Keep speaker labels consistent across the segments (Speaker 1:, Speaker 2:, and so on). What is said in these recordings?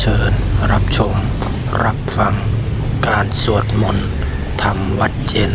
Speaker 1: เชิญรับชม รับฟัง การสวดมนต์ทำวัดเย็น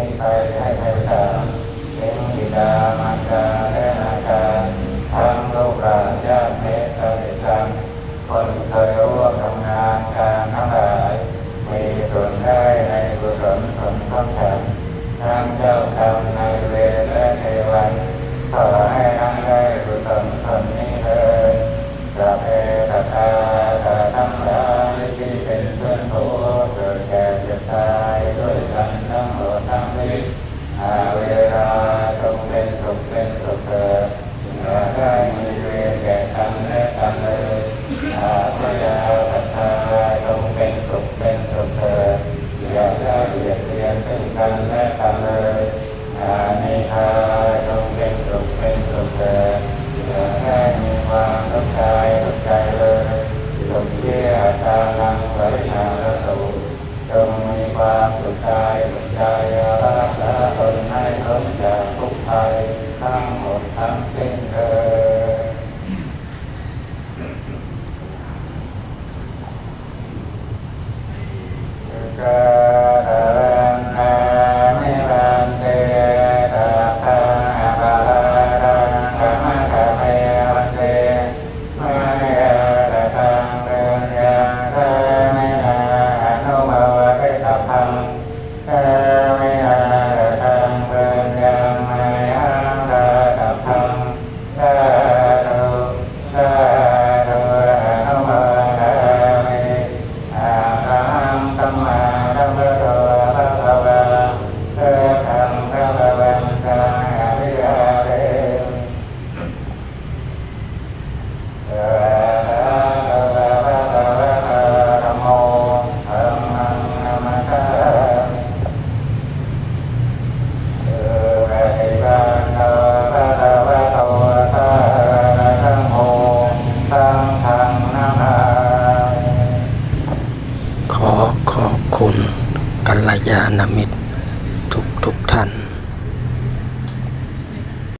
Speaker 2: มีภัยให้ในตาเป็นบิดามารดาและอาจทั้งลกหาญาติเมตตาเดชัคน
Speaker 1: เคยร่ทำงานการทั้งหลายมีส่วนได้ในกุศลผลต้องทำทั้งเจ้ากรรมนเวรและเทวันขอให้ทั้งได้กุศลผลนี้เลยสัพเพสัตตา เลยอานิคาจงเป็นสุขเป็นสุขเถิดอย่าได้มีความทุกข์กายทุกใจเลยสุขเยี่ยตาลังไว้นาละสุจงมีความสุขกาย